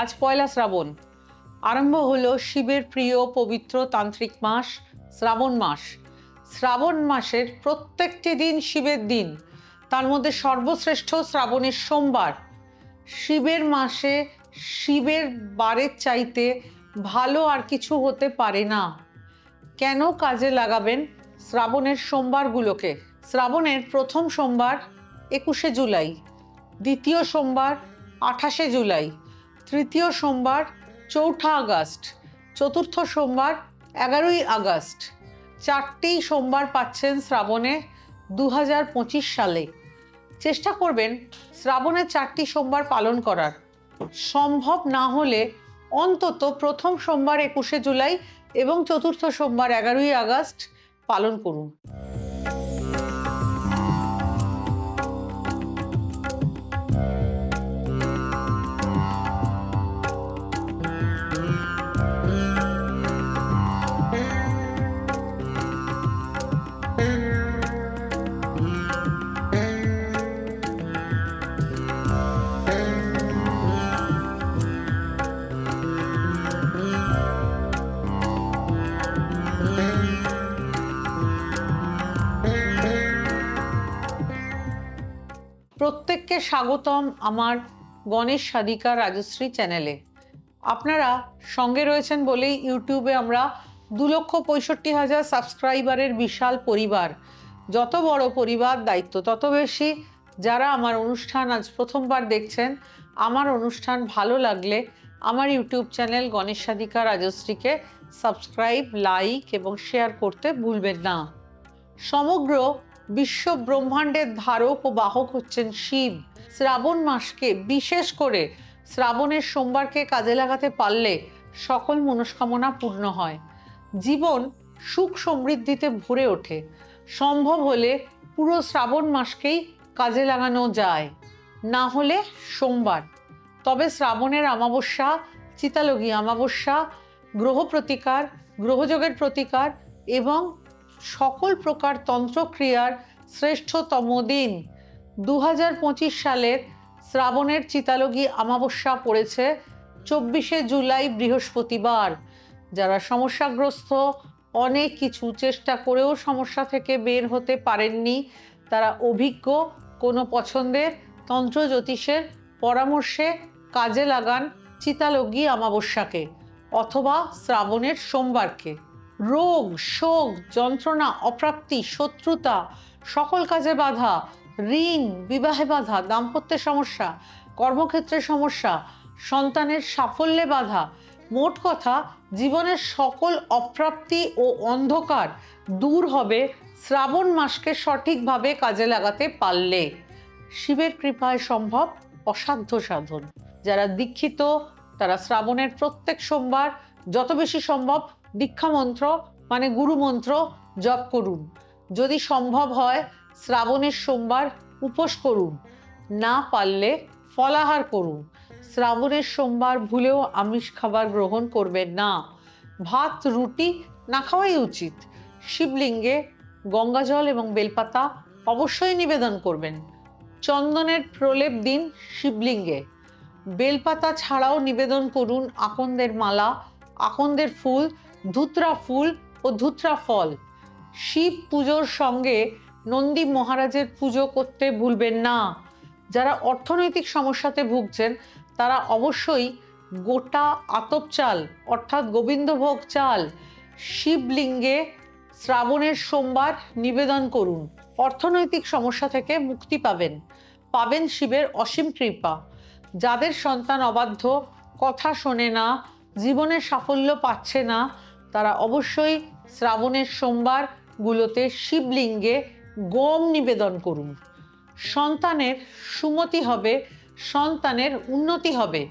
আজ পয়লা শ্রাবণ। আরম্ভ হলো শিবের প্রিয় পবিত্র তান্ত্রিক মাস, শ্রাবণ মাস। শ্রাবণ মাসের প্রত্যেকটি দিন শিবের দিন। তার মধ্যে সর্বশ্রেষ্ঠ শ্রাবণের সোমবার। শিবের মাসে শিবের বারের চাইতে ভালো আর কিছু হতে পারে না। কেন কাজে লাগাবেন শ্রাবণের সোমবারগুলোকে? শ্রাবণের প্রথম সোমবার একুশে জুলাই, দ্বিতীয় সোমবার আঠাশে জুলাই। তৃতীয় সোমবার, চৌঠা আগস্ট। চতুর্থ সোমবার, এগারোই আগস্ট। চারটি সোমবার পাচ্ছেন শ্রাবণে দু হাজার পঁচিশ সালে। চেষ্টা করবেন শ্রাবণের চারটি সোমবার পালন করার। সম্ভব না হলে অন্তত প্রথম সোমবার একুশে জুলাই এবং চতুর্থ সোমবার এগারোই আগস্ট পালন করুন। প্রত্যেককে স্বাগতম আমার গণেশ সাধিকা রাজশ্রী চ্যানেলে। আপনারা সঙ্গে রয়েছেন বলেই ইউটিউবে আমরা দু লক্ষ পঁয়ষট্টি হাজার সাবস্ক্রাইবারের বিশাল পরিবার, যত বড় পরিবার দায়িত্ব তত বেশি যারা আমার অনুষ্ঠান আজ প্রথমবার দেখছেন, আমার অনুষ্ঠান ভালো লাগলে আমার ইউটিউব চ্যানেল গণেশ সাধিকা রাজশ্রীকে সাবস্ক্রাইব, লাইক এবং শেয়ার করতে ভুলবেন না। সমগ্র বিশ্ব ব্রহ্মাণ্ডের ধারক ও বাহক হচ্ছেন শিব। শ্রাবণ মাসকে বিশেষ করে শ্রাবণের সোমবারকে কাজে লাগাতে পারলে সকল মনস্কামনা পূর্ণ হয়। জীবন সুখ সমৃদ্ধিতে ভরে ওঠে। সম্ভব হলে পুরো শ্রাবণ মাসকেই কাজে লাগানো যায়। না হলে সোমবার। তবে শ্রাবণের অমাবস্যা চিতালগী অমাবস্যা, গ্রহ প্রতিকার, গ্রহযোগের প্রতিকার এবং সকল প্রকার তন্ত্রক্রিয়ার শ্রেষ্ঠতম দিন। দু হাজার পঁচিশ সালের শ্রাবণের চিতালগী অমাবস্যা পড়েছে চব্বিশে জুলাই বৃহস্পতিবার। যারা সমস্যাগ্রস্ত, অনেক কিছু চেষ্টা করেও সমস্যা থেকে বের হতে পারেননি, তারা অভিজ্ঞ, কোনো পছন্দের তন্ত্র জ্যোতিষের পরামর্শে কাজে লাগান চিতালগী অমাবস্যাকে অথবা শ্রাবণের সোমবারকে। রোগ, শোক, যন্ত্রণা, অপ্রাপ্তি, শত্রুতা, সকল কাজে বাধা, ঋণ, বিবাহে বাধা, দাম্পত্যের সমস্যা, কর্মক্ষেত্রে সমস্যা, সন্তানের সাফল্যে বাধা, মোট কথা, জীবনের সকল অপ্রাপ্তি ও অন্ধকার দূর হবে শ্রাবণ মাসকে সঠিকভাবে কাজে লাগাতে পারলে। শিবের কৃপায় সম্ভব অসাধ্য সাধন। যারা দীক্ষিত, তারা শ্রাবণের প্রত্যেক সোমবার যত বেশি সম্ভব দীক্ষা মন্ত্র মানে গুরু মন্ত্র জপ করুন। যদি সম্ভব হয়, শ্রাবণের সোমবার উপোস করুন। না পারলে ফলাহার করুন। শ্রাবণের সোমবার ভুলেও আমিষ খাবার গ্রহণ করবেন না। ভাত, রুটি না খাওয়াই উচিত। শিবলিঙ্গে গঙ্গাজল এবং বেলপাতা অবশ্যই নিবেদন করবেন। চন্দনের প্রলেপ দিন শিবলিঙ্গে। বেলপাতা ছাড়াও নিবেদন করুন আকন্দের মালা, আকন্দের ফুল ধুতরা ফুল ও ধুতরা ফল। শিব পুজোর সঙ্গে নন্দী মহারাজের পুজো করতে ভুলবেন না। যারা অর্থনৈতিক সমস্যাতে ভুগছেন, তারা অবশ্যই গোটা আতপ চাল, অর্থাৎ গোবিন্দভোগ চাল, শিবলিঙ্গে শ্রাবণের সোমবার নিবেদন করুন। অর্থনৈতিক সমস্যা থেকে মুক্তি পাবেন। পাবেন শিবের অসীম কৃপা। যাদের সন্তান অবাধ্য, কথা শোনে না জীবনের সাফল্য পাচ্ছে না তারা অবশ্যই শ্রাবণের সোমবারগুলোতে শিবলিঙ্গে গম নিবেদন করুন। সন্তানের সুমতি হবে সন্তানের উন্নতি হবে।